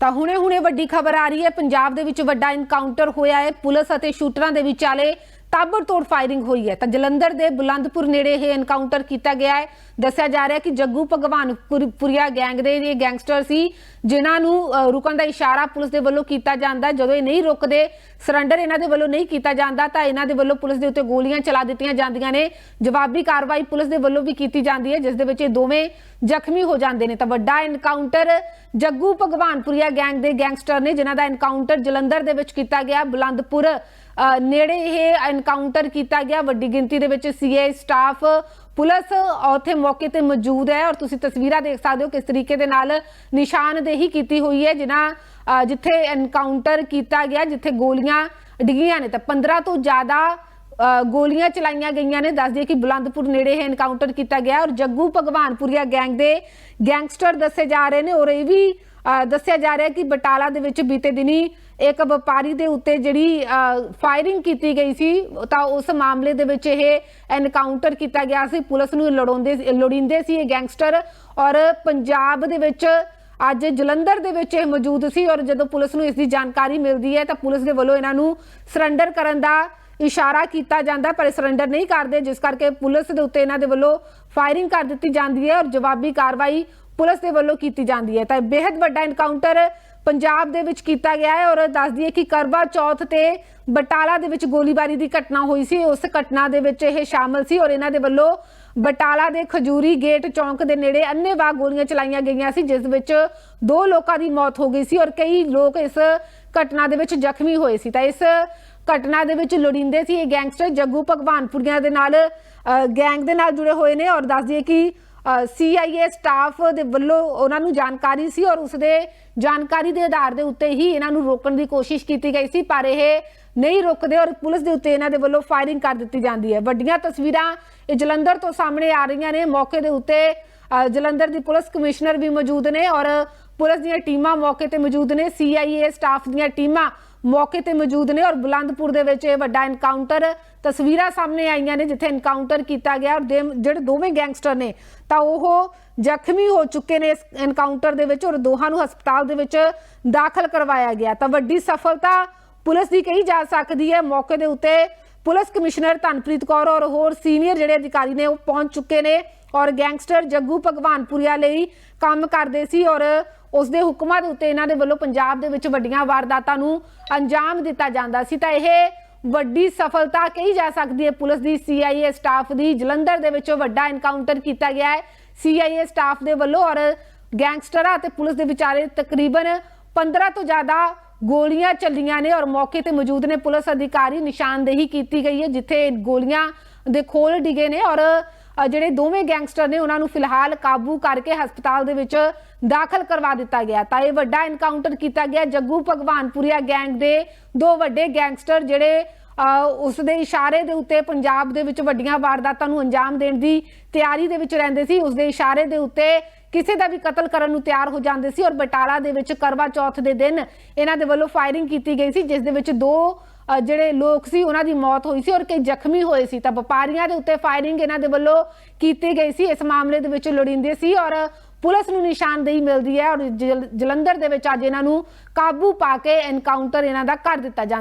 ਤਾਂ ਹੁਣੇ-ਹੁਣੇ ਵੱਡੀ ਖਬਰ ਆ ਰਹੀ ਹੈ। ਪੰਜਾਬ ਦੇ ਵਿੱਚ ਵੱਡਾ ਇਨਕਾਊਂਟਰ ਹੋਇਆ ਹੈ। ਪੁਲਿਸ ਅਤੇ ਸ਼ੂਟਰਾਂ ਦੇ ਵਿਚਾਲੇ ਤਾਬੜਤੋੜ ਫਾਇਰਿੰਗ ਹੋਈ ਹੈ। ਤਾਂ ਜਲੰਧਰ ਦੇ ਬੁਲੰਦਪੁਰ ਨੇੜੇ ਇਹ ਐਨਕਾਊਂਟਰ ਕੀਤਾ ਗਿਆ ਹੈ। ਦੱਸਿਆ ਜਾ ਰਿਹਾ ਹੈ ਕਿ ਜੱਗੂ ਭਗਵਾਨਪੁਰੀਆ ਗੈਂਗ ਦੇ ਇਹ ਗੈਂਗਸਟਰ ਸੀ, ਜਿਨ੍ਹਾਂ ਨੂੰ ਰੁਕਣ ਦਾ ਇਸ਼ਾਰਾ ਪੁਲਿਸ ਦੇ ਵੱਲੋਂ ਕੀਤਾ ਜਾਂਦਾ। ਜਦੋਂ ਇਹ ਨਹੀਂ ਰੁਕਦੇ ਸਰੈਂਡਰ ਇਹਨਾਂ ਦੇ ਵੱਲੋਂ ਨਹੀਂ ਕੀਤਾ ਜਾਂਦਾ, ਤਾਂ ਇਹਨਾਂ ਦੇ ਵੱਲੋਂ ਪੁਲਿਸ ਦੇ ਉੱਤੇ ਗੋਲੀਆਂ ਚਲਾ ਦਿੱਤੀਆਂ ਜਾਂਦੀਆਂ ਨੇ। ਜਵਾਬੀ ਕਾਰਵਾਈ ਪੁਲਿਸ ਦੇ ਵੱਲੋਂ ਵੀ ਕੀਤੀ ਜਾਂਦੀ ਹੈ, ਜਿਸ ਦੇ ਵਿੱਚ ਇਹ ਦੋਵੇਂ ਜ਼ਖਮੀ ਹੋ ਜਾਂਦੇ ਨੇ। ਤਾਂ ਵੱਡਾ ਇਨਕਾਊਂਟਰ ਜੱਗੂ ਭਗਵਾਨਪੁਰੀਆ ਗੈਂਗ ਦੇ ਗੈਂਗਸਟਰ ਨੇ, ਜਿਨ੍ਹਾਂ ਦਾ ਐਨਕਾਊਂਟਰ ਜਲੰਧਰ ਦੇ ਵਿੱਚ ਕੀਤਾ ਗਿਆ, ਬੁਲੰਦਪੁਰ ਨੇੜੇ ਇਹ ਐਨਕਾਊਂਟਰ ਕੀਤਾ ਗਿਆ। ਵੱਡੀ ਗਿਣਤੀ ਦੇ ਵਿੱਚ ਸੀਏ ਸਟਾਫ, ਪੁਲਿਸ ਉੱਥੇ ਮੌਕੇ ਤੇ ਮੌਜੂਦ ਹੈ ਔਰ ਤੁਸੀਂ ਤਸਵੀਰਾਂ ਦੇਖ ਸਕਦੇ ਹੋ ਕਿਸ ਤਰੀਕੇ ਦੇ ਨਾਲ ਨਿਸ਼ਾਨਦੇਹੀ ਕੀਤੀ ਹੋਈ ਹੈ, ਜਿਨ੍ਹਾਂ ਜਿੱਥੇ ਐਨਕਾਊਂਟਰ ਕੀਤਾ ਗਿਆ, ਜਿੱਥੇ ਗੋਲੀਆਂ ਡਿੱਗੀਆਂ ਨੇ। ਤਾਂ 15 ਤੋਂ ਜ਼ਿਆਦਾ ਗੋਲੀਆਂ ਚਲਾਈਆਂ ਗਈਆਂ ਨੇ ਦੱਸ ਦਈਏ ਕਿ ਬੁਲੰਦਪੁਰ ਨੇੜੇ ਇਹ ਐਨਕਾਊਂਟਰ ਕੀਤਾ ਗਿਆ ਔਰ ਜੱਗੂ ਭਗਵਾਨਪੁਰੀਆ ਗੈਂਗ ਦੇ ਗੈਂਗਸਟਰ ਦੱਸੇ ਜਾ ਰਹੇ ਨੇ ਔਰ ਇਹ ਵੀ ਦੱਸਿਆ ਜਾ ਰਿਹਾ ਕਿ ਬਟਾਲਾ ਦੇ ਵਿੱਚ ਬੀਤੇ ਦਿਨੀ ਇੱਕ ਵਪਾਰੀ ਦੇ ਉੱਤੇ ਜਿਹੜੀ ਫਾਇਰਿੰਗ ਕੀਤੀ ਗਈ ਸੀ, ਤਾਂ ਉਸ ਮਾਮਲੇ ਦੇ ਵਿੱਚ ਇਹ ਐਨਕਾਊਂਟਰ ਕੀਤਾ ਗਿਆ ਸੀ। ਪੁਲਿਸ ਨੂੰ ਲੜਾਉਂਦੇ, ਲੋੜਿੰਦੇ ਸੀ ਇਹ ਗੈਂਗਸਟਰ ਔਰ ਪੰਜਾਬ ਦੇ ਵਿੱਚ ਅੱਜ ਜਲੰਧਰ ਦੇ ਵਿੱਚ ਇਹ ਮੌਜੂਦ ਸੀ ਔਰ ਜਦੋਂ ਪੁਲਿਸ ਨੂੰ ਇਸ ਦੀ ਜਾਣਕਾਰੀ ਮਿਲਦੀ ਹੈ ਤਾਂ ਪੁਲਿਸ ਦੇ ਵੱਲੋਂ ਇਹਨਾਂ ਨੂੰ ਸਰੈਂਡਰ ਕਰਨ ਦਾ ਇਸ਼ਾਰਾ ਕੀਤਾ ਜਾਂਦਾ, ਪਰ ਸਰੈਂਡਰ ਨਹੀਂ ਕਰਦੇ, ਜਿਸ ਕਰਕੇ ਪੁਲਿਸ ਦੇ ਉੱਤੇ ਇਹਨਾਂ ਦੇ ਵੱਲੋਂ ਫਾਇਰਿੰਗ ਕਰ ਦਿੱਤੀ ਜਾਂਦੀ ਹੈ ਔਰ ਜਵਾਬੀ ਕਾਰਵਾਈ ਪੁਲਿਸ ਦੇ ਵੱਲੋਂ ਕੀਤੀ ਜਾਂਦੀ ਹੈ। ਤਾਂ ਬੇहद ਵੱਡਾ ਐਨਕਾਊਂਟਰ ਪੰਜਾਬ ਦੇ ਵਿੱਚ ਕੀਤਾ ਗਿਆ ਹੈ ਔਰ ਦੱਸ ਦਈਏ ਕਿ ਕਰਵਾ ਚੌਥ ਤੇ ਬਟਾਲਾ ਦੇ ਵਿੱਚ ਗੋਲੀਬਾਰੀ ਦੀ ਘਟਨਾ ਹੋਈ ਸੀ। ਉਸ ਘਟਨਾ ਦੇ ਵਿੱਚ ਇਹ ਸ਼ਾਮਲ ਸੀ ਔਰ ਇਹਨਾਂ ਦੇ ਵੱਲੋਂ ਬਟਾਲਾ ਦੇ ਖਜੂਰੀ ਗੇਟ ਚੌਂਕ ਦੇ ਨੇੜੇ ਅੰਨ੍ਹੇਵਾਹ ਗੋਲੀਆਂ ਚਲਾਈਆਂ ਗਈਆਂ ਸੀ, ਜਿਸ ਵਿੱਚ ਦੋ ਲੋਕਾਂ ਦੀ ਮੌਤ ਹੋ ਗਈ ਸੀ ਔਰ ਕਈ ਲੋਕ ਇਸ ਘਟਨਾ ਦੇ ਵਿੱਚ ਜ਼ਖਮੀ ਹੋਏ ਸੀ। ਤਾਂ ਇਸ ਘਟਨਾ ਦੇ ਵਿੱਚ ਲੋੜਿੰਦੇ ਸੀ ਇਹ ਗੈਂਗਸਟਰ ਜੱਗੂ ਭਗਵਾਨਪੁਰੀਆਂ ਦੇ ਨਾਲ ਗੈਂਗ ਦੇ ਨਾਲ ਜੁੜੇ ਹੋਏ ਨੇ ਔਰ ਦੱਸ ਦਈਏ ਕਿ ਸੀਆਈਏ ਸਟਾਫ ਦੇ ਵੱਲੋਂ ਉਹਨਾਂ ਨੂੰ ਜਾਣਕਾਰੀ ਸੀ ਔਰ ਉਸ ਦੇ ਜਾਣਕਾਰੀ ਦੇ ਆਧਾਰ ਦੇ ਉੱਤੇ ਹੀ ਇਹਨਾਂ ਨੂੰ ਰੋਕਣ ਦੀ ਕੋਸ਼ਿਸ਼ ਕੀਤੀ ਗਈ ਸੀ, ਪਰ ਇਹ ਨਹੀਂ ਰੁਕਦੇ ਔਰ ਪੁਲਿਸ ਦੇ ਉੱਤੇ ਇਹਨਾਂ ਦੇ ਵੱਲੋਂ ਫਾਇਰਿੰਗ ਕਰ ਦਿੱਤੀ ਜਾਂਦੀ ਹੈ। ਵੱਡੀਆਂ ਤਸਵੀਰਾਂ ਇਹ ਜਲੰਧਰ ਤੋਂ ਸਾਹਮਣੇ ਆ ਰਹੀਆਂ ਨੇ। ਮੌਕੇ ਦੇ ਉੱਤੇ ਜਲੰਧਰ ਦੀ ਪੁਲਿਸ ਕਮਿਸ਼ਨਰ ਵੀ ਮੌਜੂਦ ਨੇ ਔਰ ਪੁਲਿਸ ਦੀਆਂ ਟੀਮਾਂ ਮੌਕੇ ਤੇ ਮੌਜੂਦ ਨੇ। ਸੀਆਈਏ ਸਟਾਫ ਦੀਆਂ ਟੀਮਾਂ ਮੌਕੇ ਤੇ ਮੌਜੂਦ ਨੇ ਔਰ ਬੁਲੰਦਪੁਰ ਦੇ ਵਿੱਚ ਇਹ ਵੱਡਾ ਐਨਕਾਊਂਟਰ ਤਸਵੀਰਾਂ ਸਾਹਮਣੇ ਆਈਆਂ ਨੇ ਜਿੱਥੇ ਐਨਕਾਊਂਟਰ ਕੀਤਾ ਗਿਆ ਔਰ ਜਿਹੜੇ ਦੋਵੇਂ ਗੈਂਗਸਟਰ ਨੇ, ਤਾਂ ਉਹ ਜ਼ਖਮੀ ਹੋ ਚੁੱਕੇ ਨੇ ਇਸ ਐਨਕਾਊਂਟਰ ਦੇ ਵਿੱਚ ਔਰ ਦੋਹਾਂ ਨੂੰ ਹਸਪਤਾਲ ਦੇ ਵਿੱਚ ਦਾਖਲ ਕਰਵਾਇਆ ਗਿਆ। ਤਾਂ ਵੱਡੀ ਸਫਲਤਾ ਪੁਲਿਸ ਦੀ ਕਹੀ ਜਾ ਸਕਦੀ ਹੈ। ਮੌਕੇ ਦੇ ਉੱਤੇ ਪੁਲਿਸ ਕਮਿਸ਼ਨਰ ਧਨਪ੍ਰੀਤ ਕੌਰ ਔਰ ਹੋਰ ਸੀਨੀਅਰ ਜਿਹੜੇ ਅਧਿਕਾਰੀ ਨੇ ਉਹ ਪਹੁੰਚ ਚੁੱਕੇ ਨੇ ਔਰ ਗੈਂਗਸਟਰ ਜੱਗੂ ਭਗਵਾਨਪੁਰੀਆ ਲਈ ਕੰਮ ਕਰਦੇ ਸੀ ਔਰ ਉਸ ਦੇ ਹੁਕਮਾਂ ਦੇ ਉੱਤੇ ਇਹਨਾਂ ਦੇ ਵੱਲੋਂ ਪੰਜਾਬ ਦੇ ਵਿੱਚ ਵੱਡੀਆਂ ਵਾਰਦਾਤਾਂ ਨੂੰ ਅੰਜਾਮ ਦਿੱਤਾ ਜਾਂਦਾ ਸੀ। ਤਾਂ ਇਹ ਵੱਡੀ ਸਫਲਤਾ ਕਹੀ ਜਾ ਸਕਦੀ ਹੈ। ਪੁਲਿਸ ਦੀ ਸੀਆਈਏ ਸਟਾਫ ਦੀ ਜਲੰਧਰ ਦੇ ਵਿੱਚ ਵੱਡਾ ਐਨਕਾਊਂਟਰ ਕੀਤਾ ਗਿਆ ਹੈ। ਸੀਆਈਏ ਸਟਾਫ ਦੇ ਵੱਲੋਂ ਔਰ ਗੈਂਗਸਟਰਾਂ ਅਤੇ ਪੁਲਿਸ ਦੇ ਵਿਚਾਲੇ ਤਕਰੀਬਨ 15 ਤੋਂ ਜ਼ਿਆਦਾ ਗੋਲੀਆਂ ਚੱਲੀਆਂ ਨੇ ਔਰ ਮੌਕੇ ਤੇ ਮੌਜੂਦ ਨੇ। ਪੁਲਿਸ ਅਧਿਕਾਰੀ ਨਿਸ਼ਾਨਦੇਹੀ ਕੀਤੀ ਗਈ ਹੈ, ਜਿੱਥੇ ਗੋਲੀਆਂ ਦੇ ਖੋਲ ਡਿਗੇ ਨੇ ਔਰ ਜਿਹੜੇ ਦੋਵੇਂ ਗੈਂਗਸਟਰ ਨੇ ਉਹਨਾਂ ਨੂੰ ਫਿਲਹਾਲ ਕਾਬੂ ਕਰਕੇ ਹਸਪਤਾਲ ਦੇ ਵਿੱਚ ਦਾਖਲ ਕਰਵਾ ਦਿੱਤਾ ਗਿਆ। ਤਾਂ ਇਹ ਵੱਡਾ ਐਨਕਾਊਂਟਰ ਕੀਤਾ ਗਿਆ। ਜੱਗੂ ਭਗਵਾਨਪੁਰੀਆ ਗੈਂਗ ਦੇ ਦੋ ਵੱਡੇ ਗੈਂਗਸਟਰ ਜਿਹੜੇ ਉਸ ਦੇ ਇਸ਼ਾਰੇ ਦੇ ਉੱਤੇ ਪੰਜਾਬ ਦੇ ਵਿੱਚ ਵੱਡੀਆਂ ਵਾਰਦਾਤਾਂ ਨੂੰ ਅੰਜਾਮ ਦੇਣ ਦੀ ਤਿਆਰੀ ਦੇ ਵਿੱਚ ਰਹਿੰਦੇ ਸੀ। ਉਸ ਦੇ ਇਸ਼ਾਰੇ ਦੇ ਉੱਤੇ ਕਿਸੇ ਦਾ ਵੀ ਕਤਲ ਕਰਨ ਨੂੰ ਤਿਆਰ ਹੋ ਜਾਂਦੇ ਸੀ ਔਰ ਬਟਾਲਾ ਦੇ ਵਿੱਚ ਕਰਵਾ ਚੌਥ ਦੇ ਦਿਨ ਇਹਨਾਂ ਦੇ ਵੱਲੋਂ ਫਾਇਰਿੰਗ ਕੀਤੀ ਗਈ ਸੀ, ਜਿਸ ਦੇ ਵਿੱਚ ਦੋ ਜਿਹੜੇ ਲੋਕ ਸੀ, ਉਹਨਾਂ ਦੀ ਮੌਤ ਹੋਈ ਸੀ ਔਰ ਕਈ ਜ਼ਖਮੀ ਹੋਏ ਸੀ। ਤਾਂ ਵਪਾਰੀਆਂ ਦੇ ਉੱਤੇ ਫਾਇਰਿੰਗ ਇਹਨਾਂ ਦੇ ਵੱਲੋਂ ਕੀਤੀ ਗਈ ਸੀ। ਇਸ ਮਾਮਲੇ ਦੇ ਵਿੱਚ ਲੋੜੀਂਦੇ ਸੀ ਔਰ ਪੁਲਿਸ ਨੂੰ ਨਿਸ਼ਾਨਦੇਹੀ ਮਿਲਦੀ ਹੈ ਔਰ ਜਲ- ਜਲੰਧਰ ਦੇ ਵਿੱਚ ਅੱਜ ਇਹਨਾਂ ਨੂੰ ਕਾਬੂ ਪਾ ਕੇ ਐਨਕਾਊਂਟਰ ਇਹਨਾਂ ਦਾ ਕਰ ਦਿੱਤਾ ਜਾਂਦਾ